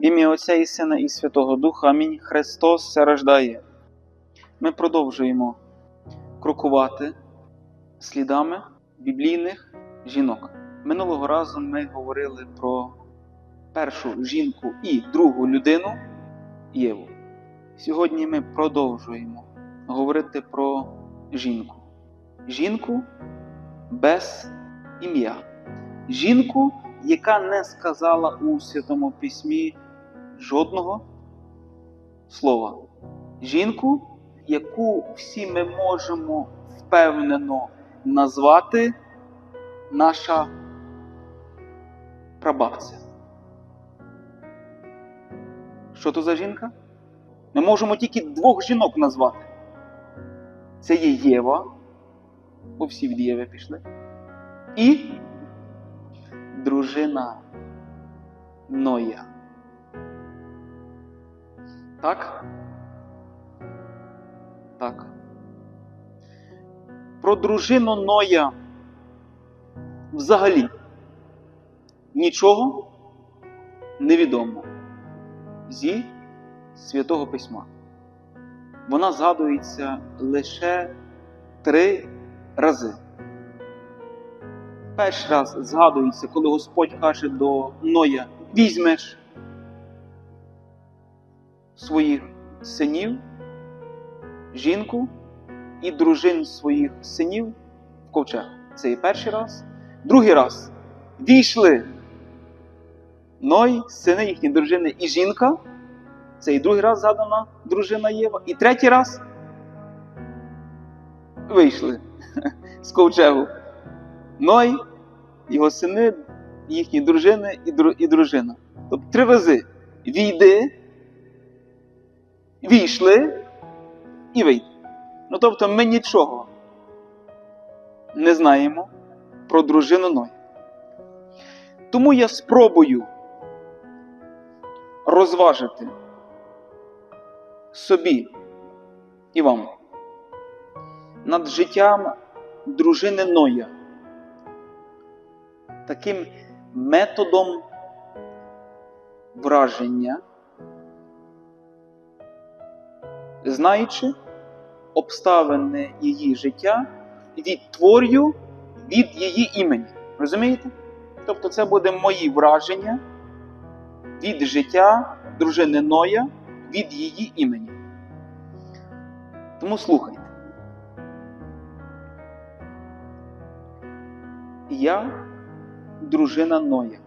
Ім'я Отця і Сина і Святого Духа. Амінь. Христос се рождає. Ми продовжуємо крокувати слідами біблійних жінок. Минулого разу ми говорили про першу жінку і другу людину Єву. Сьогодні ми продовжуємо говорити про жінку. Жінку без ім'я. Жінку, яка не сказала у Святому Письмі жодного слова. Жінку, яку всі ми можемо впевнено назвати наша прабабця. Що то за жінка? Ми можемо тільки двох жінок назвати. Це є Єва, бо всі від Єви пішли. І дружина Ноя. Так? Так. Про дружину Ноя взагалі нічого не відомо зі Святого Письма. Вона згадується лише три рази. Перший раз згадується, коли Господь каже до Ноя: візьмеш своїх синів, жінку і дружин своїх синів в ковчег. Це і перший раз. Другий раз війшли Ной, сини їхні дружини і жінка. Це і другий раз згадана дружина Єва. І третій раз вийшли з ковчегу. Ной, його сини, їхні дружини і дружина. Тобто три рази війди, війшли і вийди. Ну тобто ми нічого не знаємо про дружину Ной. Тому я спробую розважити собі і вам над життям дружини Ноя таким методом враження, знаючи обставини її життя, відтворю від її імені. Розумієте? Тобто це буде мої враження від життя дружини Ноя від її імені. Тому слухайте. Я дружина Ноя.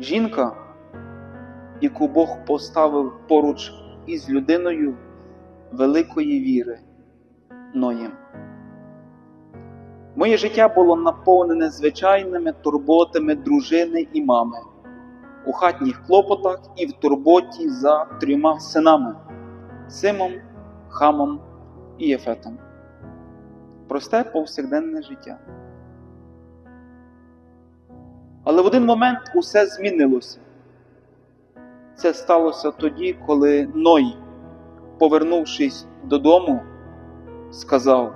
Жінка, яку Бог поставив поруч із людиною великої віри Ноєм. Моє життя було наповнене звичайними турботами дружини і мами, у хатніх клопотах і в турботі за трьома синами Симом, Хамом і Єфетом. Просте повсякденне життя. Але в один момент усе змінилося. Це сталося тоді, коли Ной, повернувшись додому, сказав,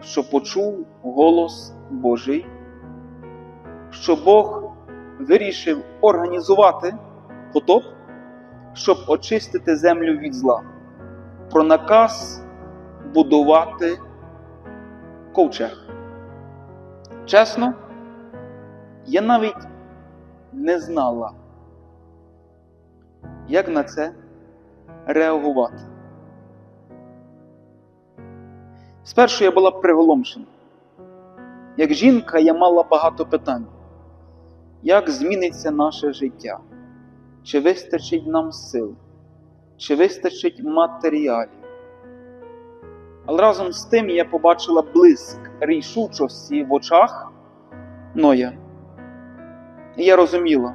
що почув голос Божий, що Бог вирішив організувати потоп, щоб очистити землю від зла, про наказ будувати ковчег. Чесно, я навіть не знала, як на це реагувати. Спершу я була приголомшена. Як жінка, я мала багато питань. Як зміниться наше життя? Чи вистачить нам сил? Чи вистачить матеріалів? Але разом з тим я побачила блиск рішучості в очах Ноя. І я розуміла,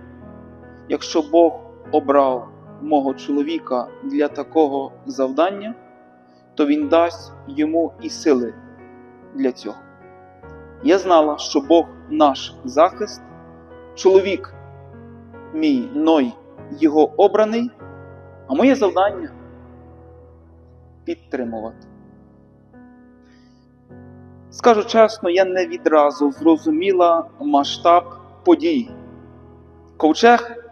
якщо Бог обрав мого чоловіка для такого завдання, то Він дасть йому і сили для цього. Я знала, що Бог наш захист, чоловік мій Ной, його обраний, а моє завдання підтримувати. Скажу чесно, я не відразу зрозуміла масштаб подій. Ковчег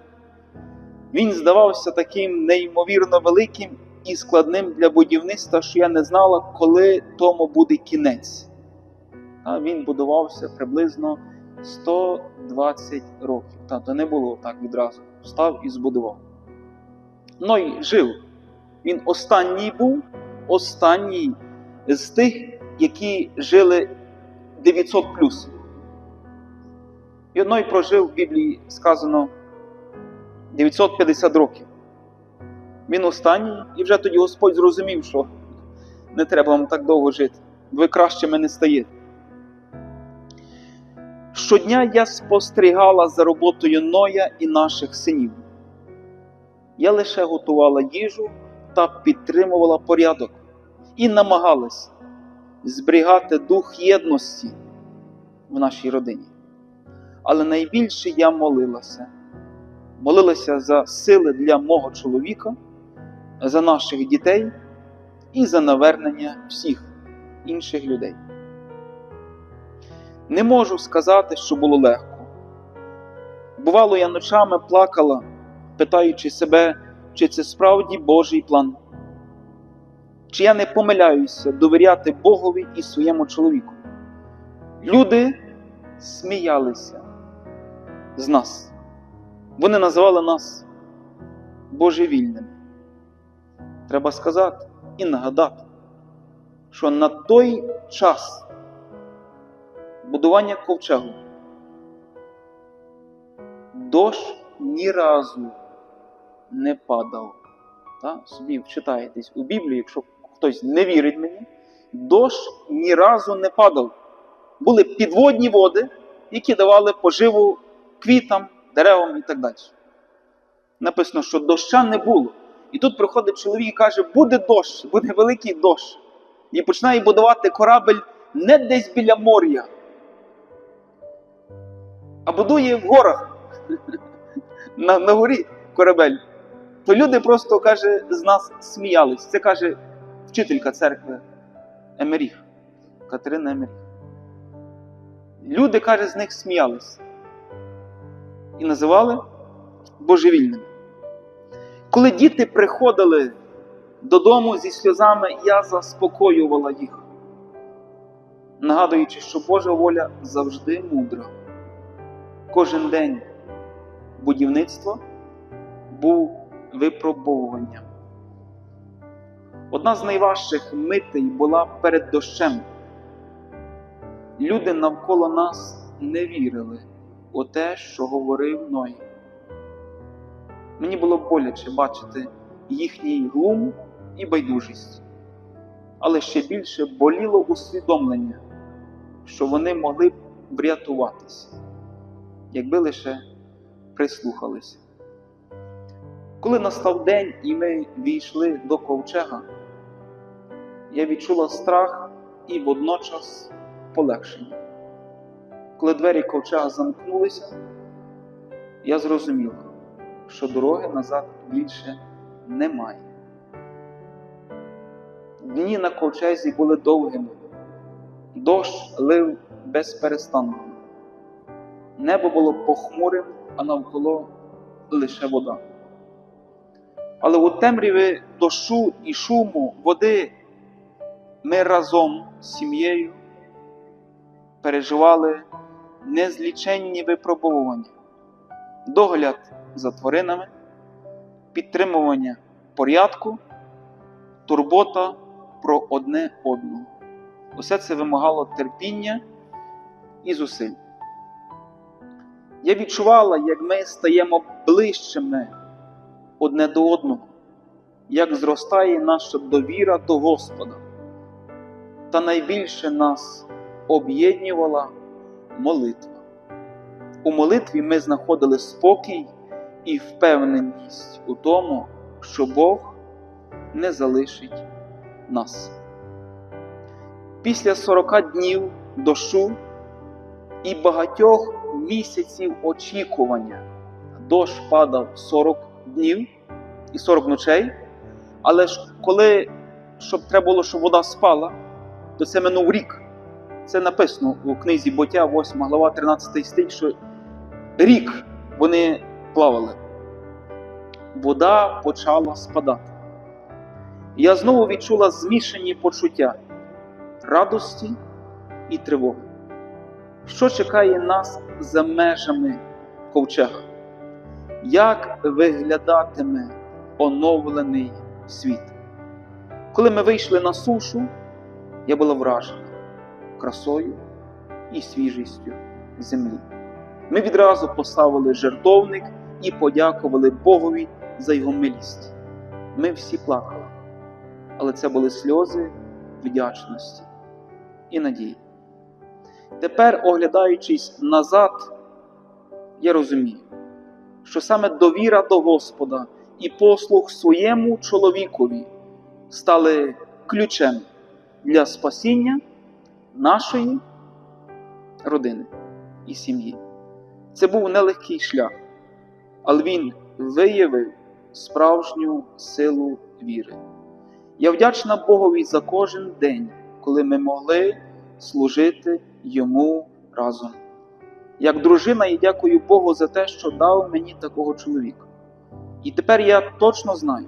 Він здавався таким неймовірно великим і складним для будівництва, що я не знала, коли тому буде кінець. А він будувався приблизно 120 років. Та, то не було так відразу. Встав і збудував. Ной жив. Він останній був, останній з тих, які жили 900 плюс. І Ной прожив в Біблії сказано 950 років. Він останній, і вже тоді Господь зрозумів, що не треба вам так довго жити. Ви кращими не стаєте. Щодня я спостерігала за роботою Ноя і наших синів. Я лише готувала їжу та підтримувала порядок і намагалась зберігати дух єдності в нашій родині. Але найбільше я молилася. Молилася за сили для мого чоловіка, за наших дітей і за навернення всіх інших людей. Не можу сказати, що було легко. Бувало, я ночами плакала, питаючи себе, чи це справді Божий план, чи я не помиляюся довіряти Богові і своєму чоловіку. Люди сміялися з нас. Вони називали нас божевільними. Треба сказати і нагадати, що на той час будування ковчегу дощ ні разу не падав. Та? Собі вчитаєтесь у Біблії, якщо хтось не вірить мені, дощ ні разу не падав. Були підводні води, які давали поживу квітам, деревам і так далі. Написано, що доща не було. І тут приходить чоловік і каже, буде дощ, буде великий дощ. І починає будувати корабель не десь біля моря, а будує в горах на, на горі корабель. То люди просто каже, з нас сміялись. Це каже вчителька церкви Емеріх, Катерина Емеріх. Люди, каже, з них сміялись і називали божевільними. Коли діти приходили додому зі сльозами, я заспокоювала їх, нагадуючи, що Божа воля завжди мудра. Кожен день будівництва був випробовуванням. Одна з найважчих митей була перед дощем. Люди навколо нас не вірили у те, що говорив Ной. Мені було боляче бачити їхній глум і байдужість, але ще більше боліло усвідомлення, що вони могли б врятуватися, якби лише прислухалися. Коли настав день і ми війшли до ковчега, я відчула страх і водночас полегшення. Коли двері ковчега замкнулися, я зрозуміла, що дороги назад більше немає. Дні на ковчезі були довгими, дощ лив без перестанку. Небо було похмурим, а навколо лише вода. Але у темряві дощу і шуму води ми разом з сім'єю переживали незліченні випробування, догляд за тваринами, підтримування порядку, турбота про одне одного. Усе це вимагало терпіння і зусиль. Я відчувала, як ми стаємо ближчими одне до одного, як зростає наша довіра до Господа. Та найбільше нас об'єднувала молитва. У молитві ми знаходили спокій і впевненість у тому, що Бог не залишить нас. Після 40 днів дощу і багатьох місяців очікування дощ падав 40 днів і 40 ночей, але ж коли щоб треба було, щоб вода спала, то це минув рік. Це написано у книзі Буття, 8 глава, 13 стиль, що рік вони плавали. вода почала спадати. Я знову відчула змішані почуття радості і тривоги. Що чекає нас за межами ковчега? Як виглядатиме оновлений світ? Коли ми вийшли на сушу, я була вражена красою і свіжістю землі. Ми відразу поставили жертовник і подякували Богові за його милість. Ми всі плакали, але це були сльози вдячності і надії. Тепер, оглядаючись назад, я розумію, що саме довіра до Господа і послуг своєму чоловікові стали ключем для спасіння нашої родини і сім'ї. Це був нелегкий шлях, але він виявив справжню силу віри. Я вдячна Богові за кожен день, коли ми могли служити йому разом. Як дружина, я дякую Богу за те, що дав мені такого чоловіка. І тепер я точно знаю,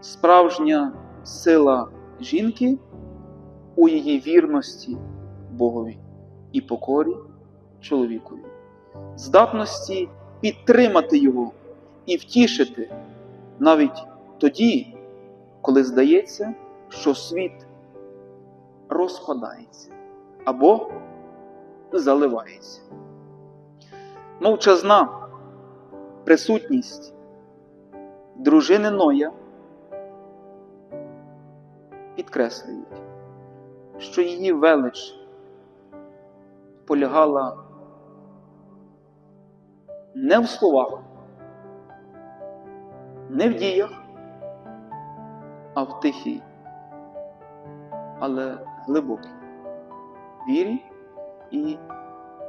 справжня сила жінки у її вірності Богові і покорі чоловікові, здатності підтримати його і втішити навіть тоді, коли здається, що світ розпадається або заливається. Мовчазна присутність дружини Ноя підкреслюють, що її велич полягала не в словах, не в діях, а в тихій, але глибокій вірі і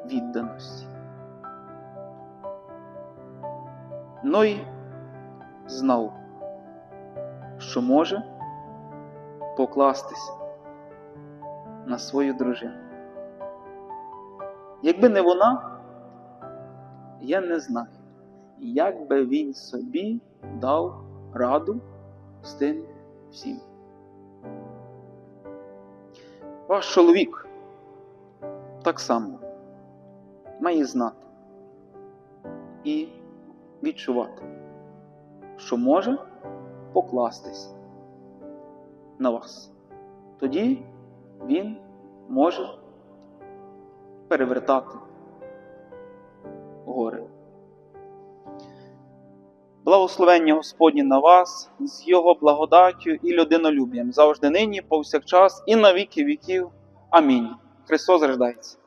відданості. Ной знав, що може покластися на свою дружину. Якби не вона, я не знаю, як би він собі дав раду з тим всім. Ваш чоловік так само має знати і відчувати, що може покластись на вас. Тоді він може перевертати гори. Благословення Господні на вас з Його благодаттю і людинолюб'ям завжди нині, повсякчас і на віки віків. Амінь. Христос рождається.